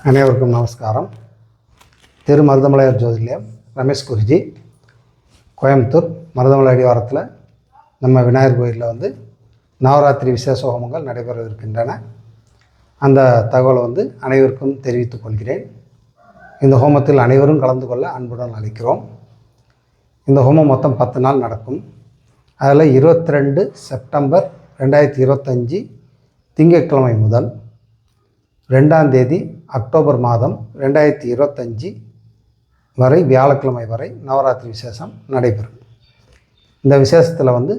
அனைவருக்கும் நமஸ்காரம் திரு மருதமலையார் ஜோதிலியம் ரமேஷ் குருஜி கோயம்புத்தூர் மருதமலை அடிவாரத்தில் நம்ம விநாயகர் கோயிலில் வந்து நவராத்திரி விசேஷ ஹோமங்கள் நடைபெற இருக்கின்றன அந்த தகவலை வந்து அனைவருக்கும் தெரிவித்துக் கொள்கிறேன் இந்த ஹோமத்தில் அனைவரும் கலந்து கொள்ள அன்புடன் அழைக்கிறோம் இந்த ஹோமம் மொத்தம் பத்து நாள் நடக்கும் அதில் இருபத்தி ரெண்டு செப்டம்பர் ரெண்டாயிரத்தி இருபத்தஞ்சி திங்கட்கிழமை முதல் ரெண்டாம் தேதி அக்டோபர் மாதம் ரெண்டாயிரத்தி இருபத்தஞ்சி வரை வியாழக்கிழமை வரை நவராத்திரி விசேஷம் நடைபெறும். இந்த விசேஷத்தில் வந்து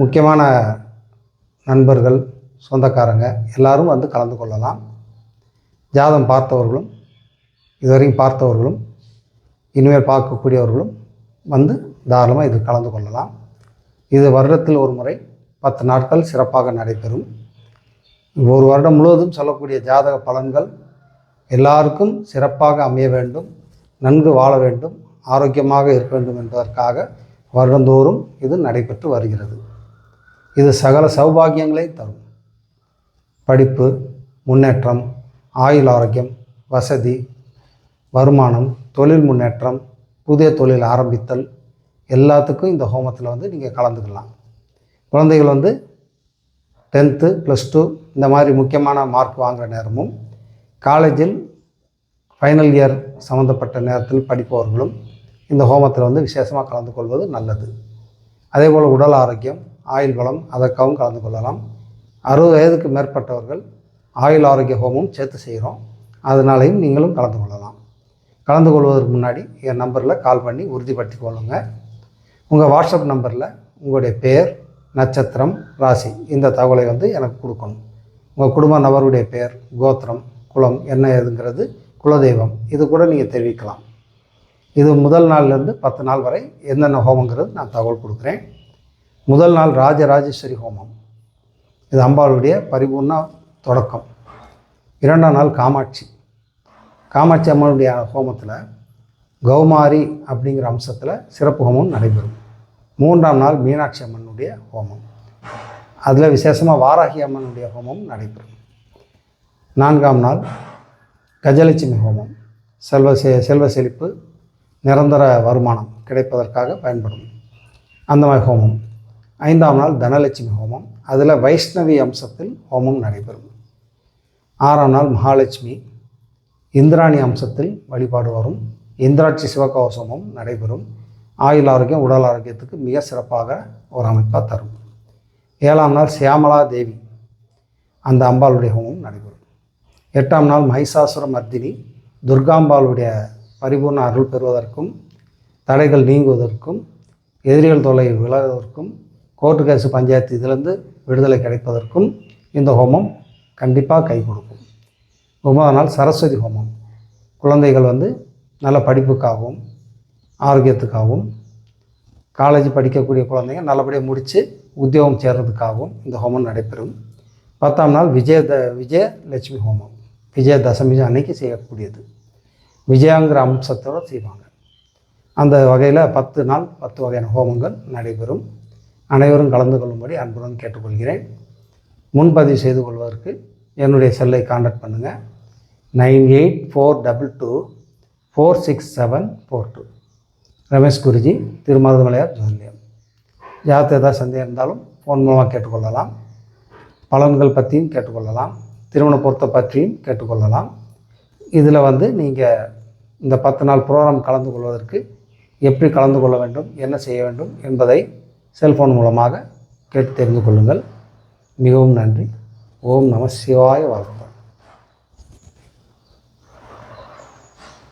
முக்கியமான நண்பர்கள் சொந்தக்காரங்க எல்லாரும் வந்து கலந்து கொள்ளலாம். ஜாதம் பார்த்தவர்களும் இதுவரையும் பார்த்தவர்களும் இனிமேல் பார்க்கக்கூடியவர்களும் வந்து தாராளமாக இது கலந்து கொள்ளலாம். இது வருடத்தில் ஒரு முறை பத்து நாட்கள் சிறப்பாக நடைபெறும். ஒரு வருடம் முழுவதும் சொல்லக்கூடிய ஜாதக பலன்கள் எல்லாருக்கும் சிறப்பாக அமைய வேண்டும் நன்கு வாழ வேண்டும் ஆரோக்கியமாக இருக்க வேண்டும் என்பதற்காக வருடந்தோறும் இது நடைபெற்று வருகிறது. இது சகல சௌபாகியங்களை தரும். படிப்பு முன்னேற்றம் ஆயுள் ஆரோக்கியம் வசதி வருமானம் தொழில் முன்னேற்றம் புதிய தொழில் ஆரம்பித்தல் எல்லாத்துக்கும் இந்த ஹோமத்தில் வந்து நீங்கள் கலந்துக்கலாம். குழந்தைகள் வந்து டென்த்து ப்ளஸ் டூ இந்த மாதிரி முக்கியமான மார்க் வாங்குகிற நேரமும் காலேஜில் ஃபைனல் இயர் சம்மந்தப்பட்ட நேரத்தில் படிப்பவர்களும் இந்த ஹோமத்தில் வந்து விசேஷமாக கலந்து கொள்வது நல்லது. அதே போல் உடல் ஆரோக்கியம் ஆயுள் பலம் அதற்காகவும் கலந்து கொள்ளலாம். அறுபது வயதுக்கு மேற்பட்டவர்கள் ஆயுள் ஆரோக்கிய ஹோமம் சேர்த்து செய்கிறோம். அதனாலையும் நீங்களும் கலந்து கொள்ளலாம். கலந்து கொள்வதற்கு முன்னாடி என் நம்பரில் கால் பண்ணி உறுதிப்படுத்தி கொள்ளுங்கள் உங்கள் வாட்ஸ்அப் நம்பரில் உங்களுடைய பெயர் நட்சத்திரம் ராசி. இந்த தகவலை வந்து எனக்கு கொடுக்கணும். உங்கள் குடும்ப நபருடைய பெயர் கோத்திரம் குலம் என்ன ஏதுங்கிறது குலதெய்வம். இது கூட நீங்கள் தெரிவிக்கலாம். இது முதல் நாள்லேருந்து பத்து நாள் வரை என்னென்ன ஹோமங்கிறது நான் தகவல் கொடுக்குறேன். முதல் நாள் ராஜராஜேஸ்வரி ஹோமம். இது அம்பாளுடைய பரிபூர்ண தொடக்கம். இரண்டாம் நாள் காமாட்சி. காமாட்சி அம்மனுடைய ஹோமத்தில் கௌமாரி அப்படிங்கிற அம்சத்தில் சிறப்பு ஹோமம் நடைபெறும். மூன்றாம் நாள் மீனாட்சி அம்மனுடைய ஹோமம். அதில் விசேஷமாக வாராகி அம்மனுடைய ஹோமம் நடைபெறும். நான்காம் நாள் கஜலட்சுமி ஹோமம். செல்வ செ செல்வ செழிப்பு நிரந்தர வருமானம் கிடைப்பதற்காக பயன்படும் அந்த மாதிரி ஹோமம். ஐந்தாம் நாள் தனலட்சுமி ஹோமம். அதில் வைஷ்ணவி அம்சத்தில் ஹோமம் நடைபெறும். ஆறாம் நாள் மகாலட்சுமி. இந்திராணி அம்சத்தில் வழிபாடு வரும். இந்திராட்சி சிவகவசமும் நடைபெறும். ஆயுள் ஆரோக்கியம் உடல் ஆரோக்கியத்துக்கு மிக சிறப்பாக ஒரு அமைப்பாக தரும். ஏழாம் நாள் சியாமலா தேவி அந்த அம்பாளுடைய ஹோமம் நடைபெறும். எட்டாம் நாள் மகிஷாசுர மர்தினி துர்காம்பாளுடைய பரிபூர்ண அருள் பெறுவதற்கும் தடைகள் நீங்குவதற்கும் எதிரிகள் தொலை விலகுவதற்கும் கோர்ட்டு கேஸு பஞ்சாயத்து இதிலிருந்து விடுதலை கிடைப்பதற்கும் இந்த ஹோமம் கண்டிப்பாக கை கொடுக்கும். ஒன்பதாம் நாள் சரஸ்வதி ஹோமம். குழந்தைகள் வந்து நல்ல படிப்புக்காகவும் ஆரோக்கியத்துக்காகவும் காலேஜ் படிக்கக்கூடிய குழந்தைங்க நல்லபடியாக முடித்து உத்தியோகம் சேர்றதுக்காகவும் இந்த ஹோமம் நடைபெறும். பத்தாம் நாள் விஜய த விஜயலட்சுமி ஹோமம். விஜயதசமி அன்னைக்கு செய்யக்கூடியது. விஜயாங்கிற அம்சத்தோடு செய்வாங்க. அந்த வகையில் பத்து நாள் பத்து வகையான ஹோமங்கள் நடைபெறும். அனைவரும் கலந்து கொள்ளும்படி அன்புடன் கேட்டுக்கொள்கிறேன். முன்பதிவு செய்து கொள்வதற்கு என்னுடைய செல்லை காண்டாக்ட் பண்ணுங்கள் nine eight four double two four six seven four two. Ramesh Guruji Thirumaruthamalaiyar ஜோதிலியம் ஜாதகத்தை ஏதாவது சந்தேகம் இருந்தாலும் ஃபோன் மூலமாக கேட்டுக்கொள்ளலாம். பலன்கள் பற்றியும் கேட்டுக்கொள்ளலாம். திருமண பொருத்த பற்றியும் கேட்டுக்கொள்ளலாம். இதில் வந்து நீங்கள் இந்த பத்து நாள் ப்ரோக்ராம் கலந்து கொள்வதற்கு எப்படி கலந்து கொள்ள வேண்டும் என்ன செய்ய வேண்டும் என்பதை செல்ஃபோன் மூலமாக கேட்டு தெரிந்து கொள்ளுங்கள். மிகவும் நன்றி. ஓம் நம சிவாய வாழ்க்கை